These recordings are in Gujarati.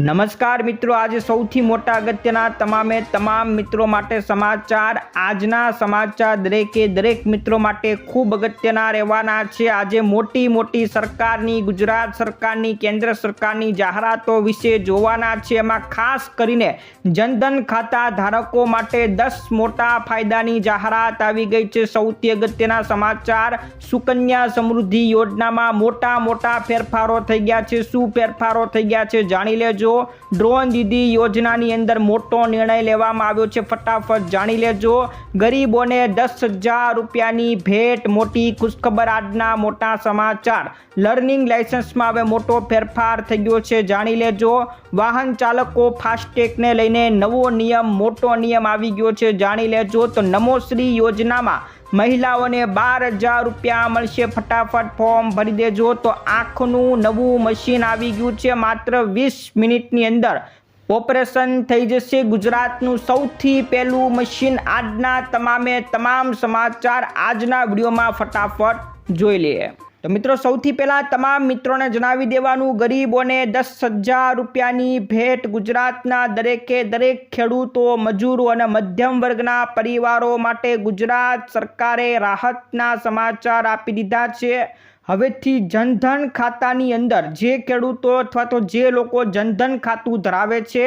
નમસ્કાર મિત્રો, આજે સૌથી મોટા અગત્યના તમામે તમામ મિત્રો માટે સમાચાર, આજના સમાચાર દરેકે દરેક મિત્રો માટે ખૂબ અગત્યના રહેવાના છે. આજે મોટી મોટી સરકારની, ગુજરાત સરકારની, કેન્દ્ર સરકારની જાહેરાતો વિશે જોવાના છે. એમાં ખાસ કરીને જનધન ખાતા ધારકો માટે દસ મોટા ફાયદાની જાહેરાત આવી ગઈ છે. સૌથી અગત્યના સમાચાર, સુકન્યા સમૃદ્ધિ યોજનામાં મોટા મોટા ફેરફારો થઈ ગયા છે. શું ફેરફારો થઈ ગયા છે જાણી લેજો. ડ્રોન દીદી યોજનાની અંદર મોટો નિર્ણય લેવામાં આવ્યો છે, ફટાફટ જાણી લેજો. ગરીબોને દસ હજાર રૂપિયાની ભેટ, મોટી ખુશખબર આજના મોટા સમાચાર. લર્નિંગ લાઇસન્સમાં હવે મોટો ફેરફાર થઈ ગયો છે, જાણી લેજો. વાહન ચાલકો ફાસ્ટેગને લઈને નવો નિયમ, મોટો નિયમ આવી ગયો છે, જાણી લેજો. તો નમોશ્રી યોજનામાં મહિલાઓને બાર હજાર રૂપિયા મળશે. ફટાફટ ફોર્મ ભરી દેજો. તો આંખનું નવું મશીન આવી ગયું છે. માત્ર વીસ મિનિટની અંદર ઓપરેશન થઈ જશે. ગુજરાતનું સૌથી પહેલું મશીન આજના તમામે તમામ સમાચાર આજના વિડીયોમાં ફટાફટ જોઈ લઈએ તો મિત્રો, સૌથી પહેલાં તમામ મિત્રોને જણાવી દેવાનું, ગરીબોને દસ હજાર રૂપિયાની ભેટ ગુજરાતના દરેકે દરેક ખેડૂતો, મજૂરો અને મધ્યમ વર્ગના પરિવારો માટે ગુજરાત સરકારે રાહતના સમાચાર આપી દીધા છે. હવેથી જનધન ખાતાની અંદર જે ખેડૂતો અથવા તો જે લોકો જનધન ખાતું ધરાવે છે,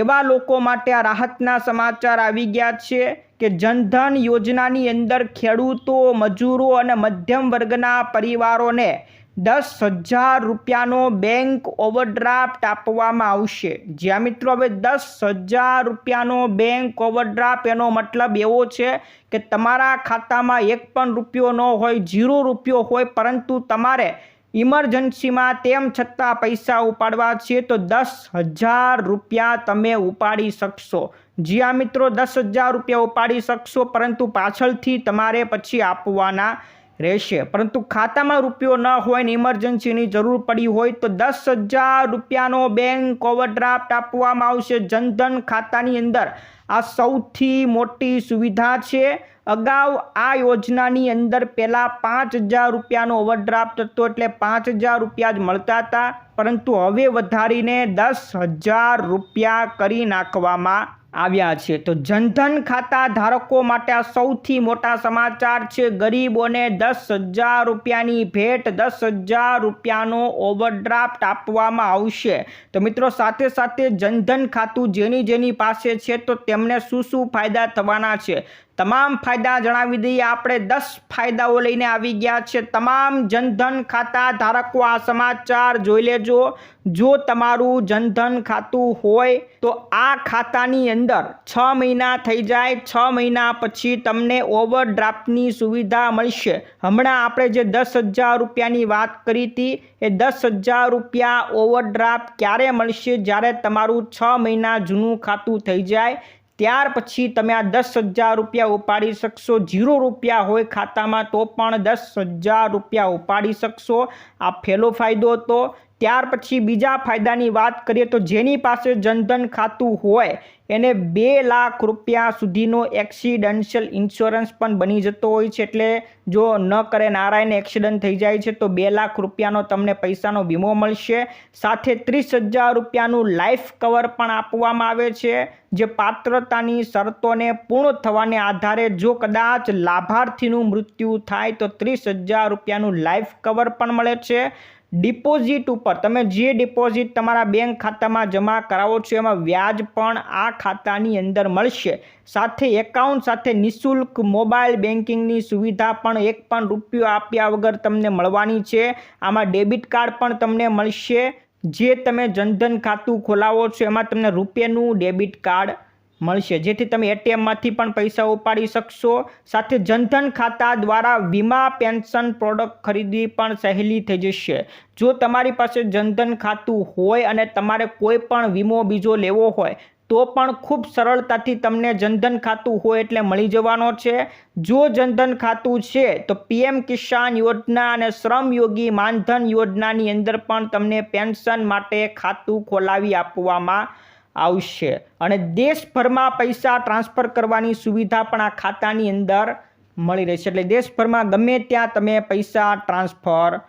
એવા લોકો માટે આ રાહતના સમાચાર આવી ગયા છે. કે જનધન યોજનાની અંદર ખેડૂતો, મજૂરો અને મધ્યમ વર્ગના પરિવારોને દસ હજાર રૂપિયાનો બેંક ઓવરડ્રાફ્ટ આપવામાં આવશે. જ્યાં મિત્રો, હવે દસ હજાર રૂપિયાનો બેંક ઓવરડ્રાફ્ટ એનો મતલબ એવો છે કે તમારા ખાતામાં એક પણ રૂપિયો ન હોય, ઝીરો રૂપિયો હોય, પરંતુ તમારે ઇમરજન્સીમાં તેમ છતાં પૈસા ઉપાડવા છે, તો દસ હજાર રૂપિયા તમે ઉપાડી શકશો. જી આ મિત્રો, દસ હજાર રૂપિયા ઉપાડી શકશો, પરંતુ પાછળથી તમારે પછી આપવાના રહેશે. પરંતુ ખાતામાં રૂપિયો ન હોય ને ઇમરજન્સીની જરૂર પડી હોય, તો દસ હજાર રૂપિયાનો બેંક ઓવરડ્રાફ્ટ આપવામાં આવશે. જનધન ખાતાની અંદર આ સૌથી મોટી સુવિધા છે. અગાઉ આ યોજનાની અંદર પહેલાં પાંચ હજાર રૂપિયાનો ઓવરડ્રાફ્ટ હતો, એટલે પાંચ હજાર રૂપિયા જ મળતા હતા. પરંતુ હવે વધારીને દસ હજાર રૂપિયા કરી નાખવામાં આવ્યા છે. તો જનધન ખાતા ધારકો માટે આ સૌથી મોટા સમાચાર છે. ગરીબોને દસ હજાર રૂપિયાની ભેટ, દસ હજાર રૂપિયાનો ઓવરડ્રાફ્ટ આપવામાં આવશે. તો મિત્રો, સાથે સાથે જનધન ખાતું જેની જેની પાસે છે, તો તેમને શું શું ફાયદા થવાના છે? તમામ ફાયદા જણાવી દઈએ. આપણે દસ ફાયદાઓ લઈને આવી ગયા છે. તમામ જનધન ખાતા ધારકો, આ સમાચાર જોઈ લેજો. જો તમારું જનધન ખાતું હોય, તો આ ખાતાની અંદર છ મહિના થઈ જાય. છ મહિના પછી તમને ઓવરડ્રાફ્ટની સુવિધા મળશે. હમણાં આપણે જે દસ હજાર રૂપિયાની વાત કરી હતી, એ દસ હજાર રૂપિયા ઓવરડ્રાફ્ટ ક્યારે મળશે? જ્યારે તમારું છ મહિના જૂનું ખાતું થઈ જાય ત્યાર પછી તમે આ દસ હજાર રૂપિયા ઉપાડી શકશો. જીરો રૂપિયા હોય ખાતામાં તો પણ દસ હજાર રૂપિયા ઉપાડી શકશો. આ પહેલો ફાયદો હતો. ત્યાર પછી બીજા ફાયદાની વાત કરીએ તો જેની પાસે જનધન ખાતું હોય, એને બે લાખ રૂપિયા સુધીનો એક્સિડન્શિયલ ઇન્સ્યોરન્સ પણ બની જતો હોય છે. એટલે જો ન કરે નારાયણ એક્સિડન્ટ થઈ જાય છે, તો બે લાખ રૂપિયાનો તમને પૈસાનો વીમો મળશે. સાથે ત્રીસ હજાર રૂપિયાનું લાઈફ કવર પણ આપવામાં આવે છે, જે પાત્રતાની શરતોને પૂર્ણ થવાને આધારે જો કદાચ લાભાર્થીનું મૃત્યુ થાય, તો ત્રીસ હજાર રૂપિયાનું લાઈફ કવર પણ મળે છે. ડિપોઝિટ ઉપર. તમે જે ડિપોઝિટ તમારા બેંક ખાતામાં જમા કરાવો છો, એમાં વ્યાજ પણ આ ખાતાની અંદર મળશે. સાથે એકાઉન્ટ સાથે નિઃશુલ્ક મોબાઈલ બેન્કિંગની સુવિધા પણ એક પણ રૂપિયો આપ્યા વગર તમને મળવાની છે. આમાં ડેબિટ કાર્ડ પણ તમને મળશે. જે તમે જનધન ખાતું ખોલાવો છો, એમાં તમને રૂપિયાનું ડેબિટ કાર્ડ મળશે. જેથી તમે એટીએમમાંથી પણ પૈસા ઉપાડી શકશો. સાથે જનધન ખાતા દ્વારા વીમા, પેન્શન, પ્રોડક્ટ ખરીદી પણ સહેલી થઈ જશે. જો તમારી પાસે જનધન ખાતું હોય અને તમારે કોઈ પણ વીમો બીજો લેવો હોય, તો પણ ખૂબ સરળતાથી તમને જનધન ખાતું હોય એટલે મળી જવાનો છે. જો જનધન ખાતું છે, તો પીએમ કિસાન યોજના અને શ્રમયોગી માનધન યોજનાની અંદર પણ તમને પેન્શન માટે ખાતું ખોલાવી આપવામાં આવશે. અને દેશભરમાં પૈસા ટ્રાન્સફર કરવાની સુવિધા પણ આ ખાતાની અંદર મળી રહેશે એટલે દેશભરમાં ગમે ત્યાં તમે પૈસા ટ્રાન્સફર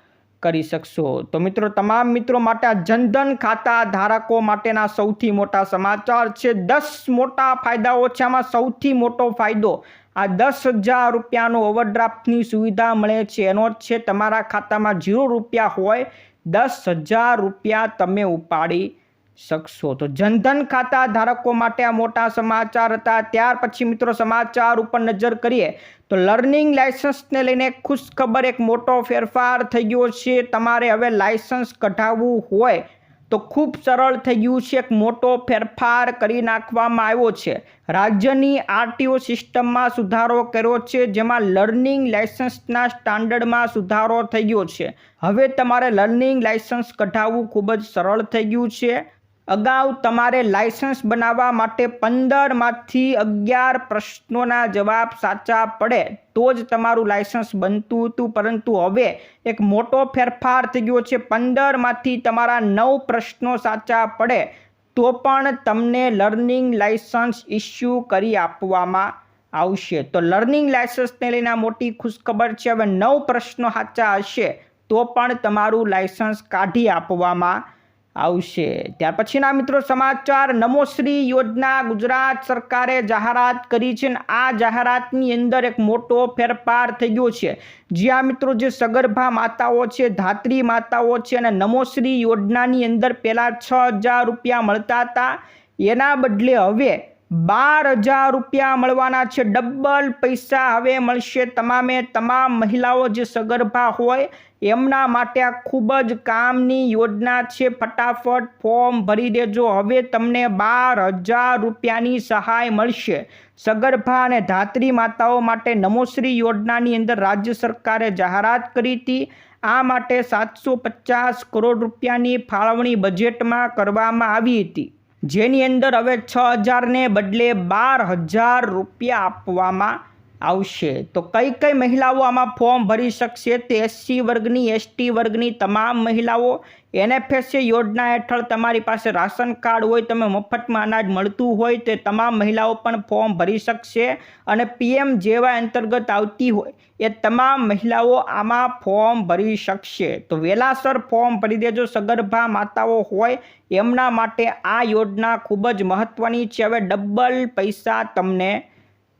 કરી શકશો. તો મિત્રો, તમામ મિત્રો માટે આ જનધન ખાતા ધારકો માટેના સૌથી મોટા સમાચાર છે. દસ મોટા ફાયદાઓ છે. આમાં સૌથી મોટો ફાયદો, આ દસ હજાર રૂપિયાનો ઓવરડ્રાફ્ટની સુવિધા મળે છે. એનો જ છે, તમારા ખાતામાં ઝીરો રૂપિયા હોય, દસ હજાર રૂપિયા તમે ઉપાડી શકશો. તો જનધન ખાતા ધારકો માટે આ મોટા સમાચાર હતા. ત્યાર પછી મિત્રો સમાચાર ઉપર નજર કરીએ તો લર્નિંગ લાયસન્સને લઈને ખુશખબર એક મોટો ફેરફાર થઈ ગયો છે. તમારે હવે લાયસન્સ કઢાવવું હોય તો ખૂબ સરળ થઈ ગયું છે. એક મોટો ફેરફાર કરી નાખવામાં આવ્યો છે. રાજ્યની આરટીઓ સિસ્ટમમાં સુધારો કર્યો છે, જેમાં લર્નિંગ લાયસન્સના સ્ટાન્ડર્ડમાં સુધારો થઈ ગયો છે. હવે તમારે લર્નિંગ લાયસન્સ કઢાવવું ખૂબ જ સરળ થઈ ગયું છે. અગાઉ તમારે લાયસન્સ બનાવવા માટે પંદરમાંથી અગિયાર પ્રશ્નોના જવાબ સાચા પડે તો જ તમારું લાયસન્સ બનતું હતું. પરંતુ હવે એક મોટો ફેરફાર થઈ ગયો છે. પંદરમાંથી તમારા નવ પ્રશ્નો સાચા પડે તો પણ તમને લર્નિંગ લાયસન્સ ઇસ્યુ કરી આપવામાં આવશે. તો લર્નિંગ લાયસન્સને લઈને મોટી ખુશખબર છે. હવે નવ પ્રશ્નો સાચા હશે તો પણ તમારું લાયસન્સ કાઢી આપવામાં આવશે. ત્યાર પછીના મિત્રો સમાચાર નમોશ્રી યોજના ગુજરાત સરકારે જાહેરાત કરી છે અને આ જાહેરાતની અંદર એક મોટો ફેરફાર થઈ ગયો છે. જ્યાં મિત્રો, જે સગર્ભા માતાઓ છે, ધાત્રી માતાઓ છે અને નમોશ્રી યોજનાની અંદર પહેલાં છ હજાર રૂપિયા મળતા હતા. એના બદલે હવે બાર હજાર રૂપિયા મળવાના છે. ડબલ પૈસા હવે મળશે. તમામે તમામ મહિલાઓ જે સગર્ભા હોય, એમના માટે આ ખૂબ જ કામની યોજના છે. ફટાફટ ફોર્મ ભરી દેજો. હવે તમને બાર હજાર રૂપિયાની સહાય મળશે. સગર્ભા અને ધાત્રી માતાઓ માટે નમોશ્રી યોજનાની અંદર રાજ્ય સરકારે જાહેરાત કરી હતી. આ માટે સાતસો પચાસ કરોડ રૂપિયાની ફાળવણી બજેટમાં કરવામાં આવી હતી. જેની અંદર હવે છ હજારને બદલે બાર હજાર રૂપિયા આપવામાં આવશે. તો કઈ કઈ મહિલાઓ આમાં ફોર્મ ભરી શકશે? તે એસસી વર્ગની, એસટી વર્ગની તમામ મહિલાઓ એનએફએસએ યોજના હેઠળ તમારી પાસે રાશન કાર્ડ હોય, તમે મફતમાં અનાજ મળતું હોય, તે તમામ મહિલાઓ પણ ફોર્મ ભરી શકશે અને પીએમ જેવા અંતર્ગત આવતી હોય, એ તમામ મહિલાઓ આમાં ફોર્મ ભરી શકશે. તો વેલાસર ફોર્મ ભરી દેજો, સગર્ભા માતાઓ હોય, એમના માટે આ યોજના ખૂબ જ મહત્ત્વની છે. હવે ડબલ પૈસા તમને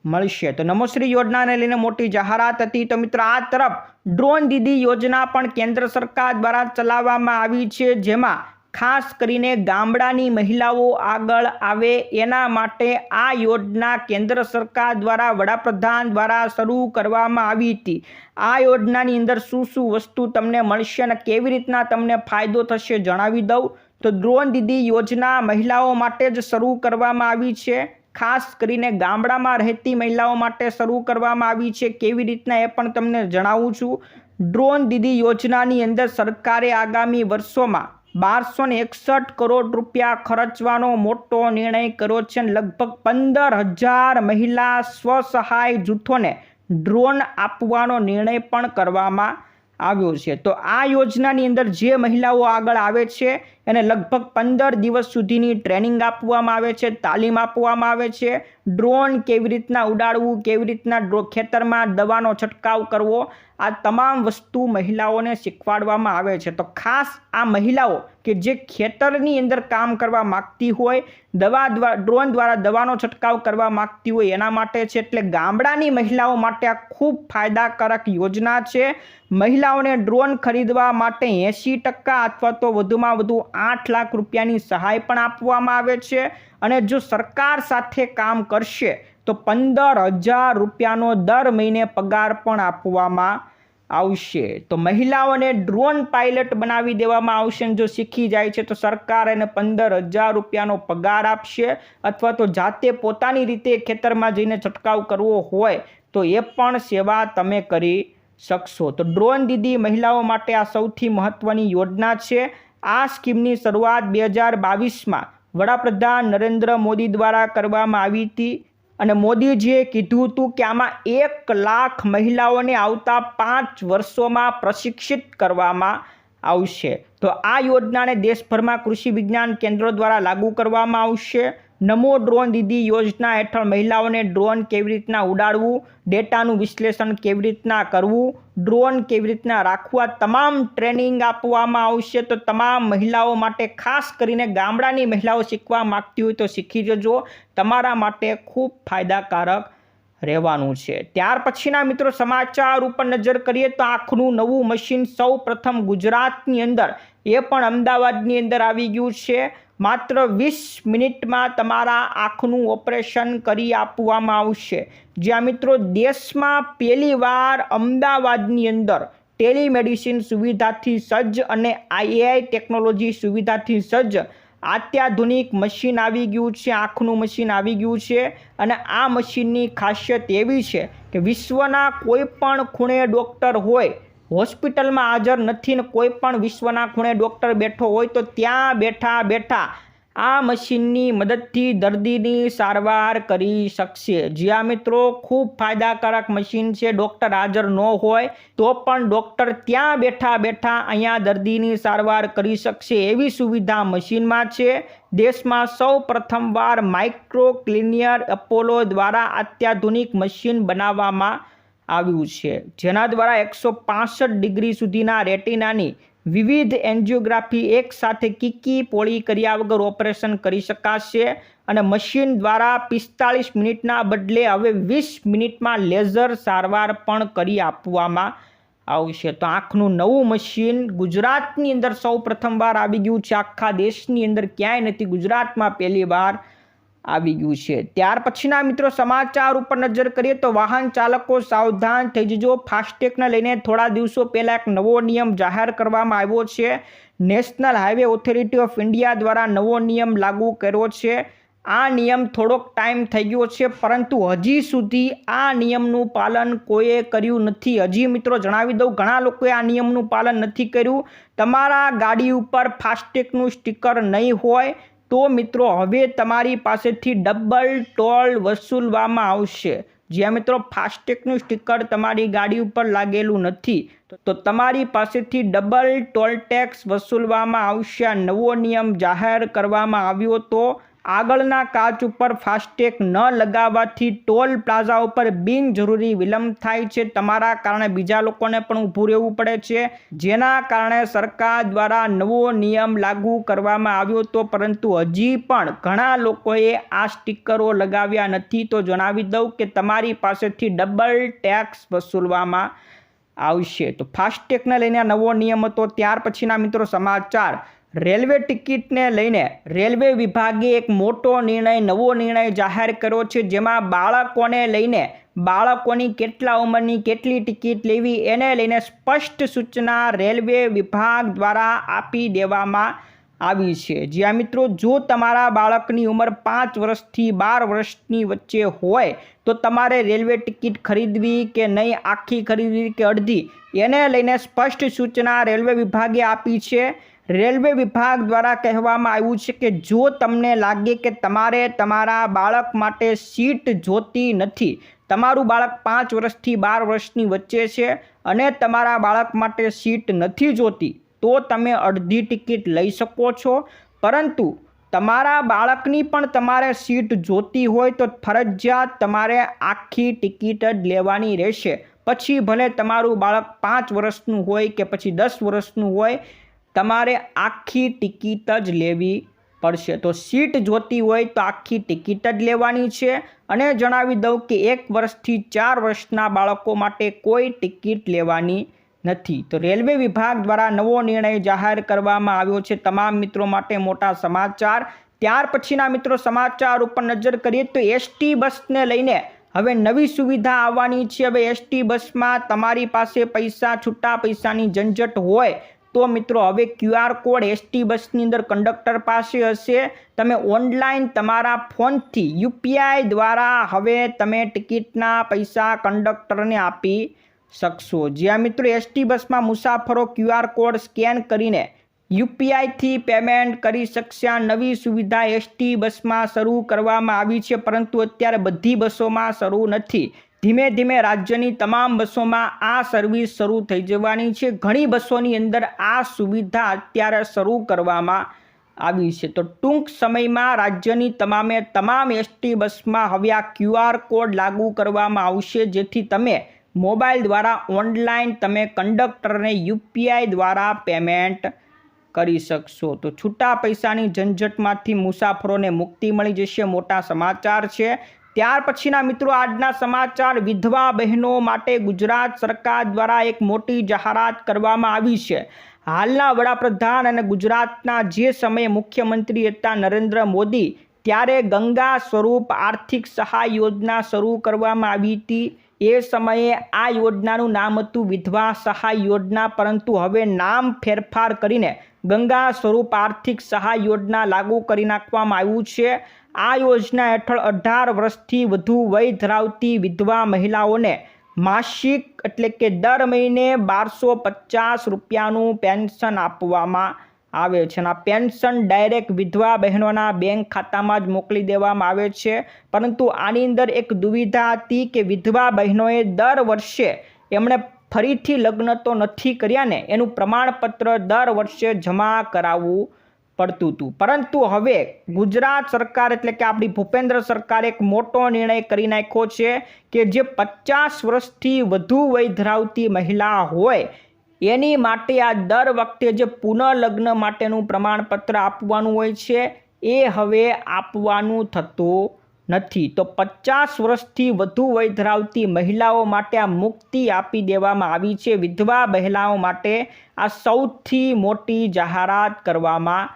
મળશે. તો નમોશ્રી યોજનાને લઈને મોટી જાહેરાત હતી. તો મિત્રો, આ તરફ ડ્રોન દીદી યોજના પણ કેન્દ્ર સરકાર દ્વારા ચલાવવામાં આવી છે. જેમાં ખાસ કરીને ગામડાની મહિલાઓ આગળ આવે. એના માટે આ યોજના કેન્દ્ર સરકાર દ્વારા વડાપ્રધાન દ્વારા શરૂ કરવામાં આવી હતી. આ યોજનાની અંદર શું શું વસ્તુ તમને મળશે અને કેવી રીતના તમને ફાયદો થશે જણાવી દઉં. તો ડ્રોન દીદી યોજના મહિલાઓ માટે જ શરૂ કરવામાં આવી છે. ખાસ કરીને ગામડામાં રહેતી મહિલાઓ માટે શરૂ કરવામાં આવી છે. કેવી રીતના એ પણ તમને જણાવું છું. ડ્રોન દીદી યોજનાની અંદર સરકારે આગામી વર્ષોમાં બારસો એકસઠ કરોડ રૂપિયા ખર્ચવાનો મોટો નિર્ણય કર્યો છે લગભગ પંદર હજાર મહિલા સ્વસહાય જૂથોને ડ્રોન આપવાનો નિર્ણય પણ કરવામાં આવ્યો છે. તો આ યોજનાની અંદર જે મહિલાઓ આગળ આવે છે એને લગભગ પંદર દિવસ સુધીની ટ્રેનિંગ આપવામાં આવે છે, તાલીમ આપવામાં આવે છે. ડ્રોન કેવી રીતના ઉડાડવું, કેવી રીતના ખેતરમાં દવાનો છંટકાવ કરવો, આ તમામ વસ્તુ મહિલાઓને શીખવાડવામાં આવે છે. તો ખાસ આ મહિલાઓ કે જે ખેતરની અંદર કામ કરવા માગતી હોય, દવા દ્વારા ડ્રોન દ્વારા દવાનો છંટકાવ કરવા માગતી હોય એના માટે છે. એટલે ગામડાની મહિલાઓ માટે આ ખૂબ ફાયદાકારક યોજના છે. મહિલાઓને ડ્રોન ખરીદવા માટે એંશી ટકા અથવા તો વધુમાં વધુ આઠ લાખ રૂપિયાની સહાય પણ આપવામાં આવે છે. અને જો સરકાર સાથે કામ કરશે, તો પંદર હજાર રૂપિયાનો દર મહિને પગાર પણ આપવામાં આવશે. તો મહિલાઓને ડ્રોન પાયલટ બનાવી દેવામાં આવશે જો શીખી જાય છે, તો સરકાર એને પંદર હજાર રૂપિયાનો પગાર આપશે. અથવા તો જાતે પોતાની રીતે ખેતરમાં જઈને છંટકાવ કરવો હોય, તો એ પણ સેવા તમે કરી શકશો. તો ડ્રોન દીદી મહિલાઓ માટે આ સૌથી મહત્ત્વની યોજના છે. આ સ્કીમની શરૂઆત બે હજાર બાવીસમાં વડાપ્રધાન નરેન્દ્ર મોદી દ્વારા કરવામાં આવી હતી અને મોદીજીએ કીધું હતું કે આમાં એક લાખ મહિલાઓને આવતા પાંચ વર્ષોમાં પ્રશિક્ષિત કરવામાં આવશે. તો આ યોજનાને દેશભરમાં કૃષિ વિજ્ઞાન કેન્દ્રો દ્વારા લાગુ કરવામાં આવશે. નમો ડ્રોન દીદી યોજના હેઠળ મહિલાઓને ડ્રોન કેવી રીતના ઉડાડવું, ડેટાનું વિશ્લેષણ કેવી રીતના કરવું, ડ્રોન કેવી રીતના રાખવા, તમામ ટ્રેનિંગ આપવામાં આવશે તો તમામ મહિલાઓ માટે, ખાસ કરીને ગામડાની મહિલાઓ શીખવા માગતી હોય તો શીખી જજો. તમારા માટે ખૂબ ફાયદાકારક રહેવાનું છે. ત્યાર પછીના મિત્રો સમાચાર ઉપર નજર કરીએ તો આંખનું નવું મશીન સૌ પ્રથમ ગુજરાતની અંદર, એ પણ અમદાવાદની અંદર આવી ગયું છે. માત્ર વીસ મિનિટમાં તમારા આંખનું ઓપરેશન કરી આપવામાં આવશે. જ્યાં મિત્રો દેશમાં પહેલીવાર અમદાવાદની અંદર ટેલિમેડિસિન સુવિધાથી સજ્જ અને આઈએઆઈ ટેકનોલોજી સુવિધાથી સજ્જ અત્યાધુનિક મશીન આવી ગયું છે, આંખનું મશીન આવી ગયું છે અને આ મશીનની ખાસિયત એવી છે કે વિશ્વના કોઈ પણ ખૂણે ડૉક્ટર હોય હોસ્પિટલમાં હાજર નથી ને કોઈ પણ વિશ્વના ખૂણે ડૉક્ટર બેઠો હોય તો ત્યાં બેઠા બેઠા આ મશીનની મદદથી દર્દીની સારવાર કરી શકશે. જ્યાં મિત્રો, ખૂબ ફાયદાકારક મશીન છે. ડૉક્ટર હાજર ન હોય તો પણ ડૉક્ટર ત્યાં બેઠા બેઠા અહીંયા દર્દીની સારવાર કરી શકશે. એવી સુવિધા મશીનમાં છે. દેશમાં સૌ પ્રથમવાર માઇક્રો ક્લિનિયર અપોલો દ્વારા અત્યાધુનિક મશીન બનાવવામાં આવ્યું છે. જેના દ્વારા એકસો પાસઠ ડિગ્રી સુધીના રેટિનાની વિવિધ એન્જિયોગ્રાફી એક સાથે કીકી પોળી કર્યા વગર ઓપરેશન કરી શકાશે અને મશીન દ્વારા પિસ્તાળીસ મિનિટના બદલે હવે વીસ મિનિટમાં લેઝર સારવાર પણ કરી આપવામાં આવશે. તો આંખનું નવું મશીન ગુજરાતની અંદર સૌ પ્રથમવાર આવી ગયું છે. આખા દેશની અંદર ક્યાંય નથી. ગુજરાતમાં પહેલી વાર આવી ગયું છે. ત્યાર પછીના મિત્રો સમાચાર ઉપર નજર કરીએ તો વાહન ચાલકો સાવધાન થઈ જજો. ફાસ્ટેગને લઈને થોડા દિવસો પહેલાં એક નવો નિયમ જાહેર કરવામાં આવ્યો છે. National highway authority of India દ્વારા નવો નિયમ લાગુ કર્યો છે. આ નિયમ થોડોક ટાઈમ થઈ ગયો છે, પરંતુ હજી સુધી આ નિયમનું પાલન કોઈએ કર્યું નથી. હજી મિત્રો જણાવી દઉં, ઘણા લોકોએ આ નિયમનું પાલન નથી કર્યું. તમારા ગાડી ઉપર ફાસ્ટેગનું સ્ટીકર નહીં હોય તો મિત્રો, હવે તમારી પાસેથી ડબલ ટોલ વસૂલવામાં આવશે. જ્યાં મિત્રો ફાસ્ટેગનું સ્ટીકર તમારી ગાડી ઉપર લાગેલું નથી. તો તમારી પાસેથી ડબલ ટોલ ટેક્સ વસૂલવામાં આવશે. આ નવો નિયમ જાહેર કરવામાં આવ્યો તો આગળના કાચ ઉપર ફાસ્ટેગ ન લગાવવાથી ટોલ પ્લાઝા ઉપર બિનજરૂરી વિલંબ થાય છે. તમારા કારણે બીજા લોકોને પણ ઊભું રહેવું પડે છે. જેના કારણે સરકાર દ્વારા નવો નિયમ લાગુ કરવામાં આવ્યો હતો, પરંતુ હજી પણ ઘણા લોકોએ આ સ્ટીકરો લગાવ્યા નથી. તો જણાવી દઉં કે તમારી પાસેથી ડબલ ટેક્સ વસૂલવામાં આવશે. તો ફાસ્ટેગને લઈને નવો નિયમ હતો. ત્યાર પછીના મિત્રો સમાચાર. રેલવે ટિકિટને લઈને રેલવે વિભાગે એક મોટો નિર્ણય, નવો નિર્ણય જાહેર કર્યો છે, જેમાં બાળકોને લઈને બાળકોની કેટલા ઉંમરની કેટલી ટિકિટ લેવી એને લઈને સ્પષ્ટ સૂચના રેલવે વિભાગ દ્વારા આપી દેવામાં આવી છે. જ્યાં મિત્રો, જો તમારા બાળકની ઉંમર પાંચ વર્ષથી બાર વર્ષની વચ્ચે હોય, તો તમારે રેલવે ટિકિટ ખરીદવી કે નહીં, આખી ખરીદવી કે અડધી, એને લઈને સ્પષ્ટ સૂચના રેલવે વિભાગે આપી છે. રેલવે વિભાગ દ્વારા કહેવામાં આવ્યું છે કે જો તમને લાગે કે તમારે તમારા બાળક માટે સીટ જોતી નથી, તમારું બાળક પાંચ વર્ષથી બાર વર્ષની વચ્ચે છે અને તમારા બાળક માટે સીટ નથી જોતી, તો તમે અડધી ટિકિટ લઈ શકો છો. પરંતુ તમારા બાળકની પણ તમારે સીટ જોતી હોય તો ફરજિયાત તમારે આખી ટિકિટ જ લેવાની રહેશે. પછી ભલે તમારું બાળક પાંચ વર્ષનું હોય કે પછી દસ વર્ષનું હોય તમારે આખી ટિકિટ જ લેવી પડશે. તો સીટ જોતી હોય તો આખી ટિકિટ જ લેવાની છે. અને જણાવી દઉં કે એક વર્ષથી ચાર વર્ષના બાળકો માટે કોઈ ટિકિટ લેવાની નથી. તો રેલવે વિભાગ દ્વારા નવો નિર્ણય જાહેર કરવામાં આવ્યો છે. તમામ મિત્રો માટે મોટા સમાચાર. ત્યાર પછીના મિત્રો સમાચાર ઉપર નજર કરીએ તો એસટી બસને લઈને હવે નવી સુવિધા આવવાની છે. હવે એસટી બસમાં તમારી પાસે પૈસા, છૂટા પૈસાની ઝંઝટ હોય તો મિત્રો, હવે ક્યુઆર કોડ એસટી બસની અંદર કંડક્ટર પાસે હશે. તમે ઓનલાઈન તમારા ફોનથી યુપીઆઈ દ્વારા હવે તમે ટિકિટના પૈસા કંડક્ટરને આપી શકશો. જ્યાં મિત્રો એસટી બસમાં મુસાફરો ક્યુઆર કોડ સ્કેન કરીને યુપીઆઈથી પેમેન્ટ કરી શકશે. નવી સુવિધા એસટી બસમાં શરૂ કરવામાં આવી છે, પરંતુ અત્યારે બધી બસોમાં શરૂ નથી. ધીમે ધીમે રાજ્યની તમામ બસોમાં આ સર્વિસ શરૂ થઈ જવાની છે. ઘણી બસોની અંદર આ સુવિધા અત્યારે શરૂ કરવામાં આવી છે. તો ટૂંક સમયમાં રાજ્યની તમામે તમામ એસટી બસમાં હવે આ ક્યુઆર કોડ લાગુ કરવામાં આવશે. જેથી તમે મોબાઈલ દ્વારા ઓનલાઈન તમે કંડક્ટરને યુપીઆઈ દ્વારા પેમેન્ટ કરી શકશો. તો છૂટા પૈસાની ઝંઝટમાંથી મુસાફરોને મુક્તિ મળી જશે. મોટા સમાચાર છે. ત્યાર પછીના મિત્રો, આજના સમાચાર, વિધવા બહેનો માટે ગુજરાત સરકાર દ્વારા એક મોટી જાહેરાત કરવામાં આવી છે. હાલના વડાપ્રધાન અને ગુજરાતના જે સમયે મુખ્યમંત્રી હતા નરેન્દ્ર મોદી, ત્યારે ગંગા સ્વરૂપ આર્થિક સહાય યોજના શરૂ કરવામાં આવી હતી. એ સમયે આ યોજનાનું નામ હતું વિધવા સહાય યોજના, પરંતુ હવે નામ ફેરફાર કરીને ગંગા સ્વરૂપ આર્થિક સહાય યોજના લાગુ કરી નાખવામાં આવ્યું છે. આ યોજના હેઠળ અઢાર વર્ષથી વધુ વય ધરાવતી વિધવા મહિલાઓને માસિક એટલે કે દર મહિને બારસો પચાસ રૂપિયાનું પેન્શન આપવામાં આવે છે અને આ પેન્શન ડાયરેક્ટ વિધવા બહેનોના બેંક ખાતામાં જ મોકલી દેવામાં આવે છે. પરંતુ આની અંદર એક દુવિધા હતી કે વિધવા બહેનોએ દર વર્ષે એમણે ફરીથી લગ્ન તો નથી કર્યા ને એનું પ્રમાણપત્ર દર વર્ષે જમા કરાવવું પડતું હતું. પરંતુ હવે ગુજરાત સરકાર એટલે કે આપણી ભૂપેન્દ્ર સરકારે એક મોટો નિર્ણય કરી નાખ્યો છે કે જે પચાસ વર્ષથી વધુ વય ધરાવતી મહિલા હોય, એની માટે આ દર વખતે જે પુનઃલગ્ન માટેનું પ્રમાણપત્ર આપવાનું હોય છે, એ હવે આપવાનું થતું નથી. તો પચાસ વર્ષથી વધુ વય ધરાવતી મહિલાઓ માટે આ મુક્તિ આપી દેવામાં આવી છે. વિધવા મહિલાઓ માટે આ સૌથી મોટી જાહેરાત કરવામાં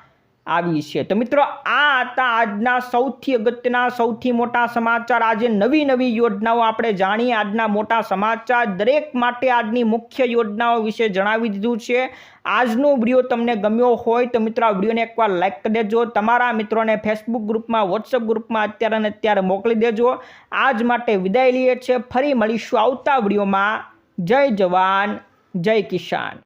આવી છે. તો મિત્રો, આ હતા આજના સૌથી અગત્યના, સૌથી મોટા સમાચાર. આજે નવી નવી યોજનાઓ આપણે જાણીએ. આજના મોટા સમાચાર દરેક માટે આજની મુખ્ય યોજનાઓ વિશે જણાવી દીધું છે. આજનો વીડિયો તમને ગમ્યો હોય તો મિત્રો, આ વિડીયોને એકવાર લાઈક કરી દેજો. તમારા મિત્રોને ફેસબુક ગ્રુપમાં વોટ્સઅપ ગ્રુપમાં અત્યારે ને અત્યારે મોકલી દેજો. આજ માટે વિદાય લઈએ છીએ. ફરી મળીશું આવતા વિડીયોમાં. જય જવાન, જય કિસાન.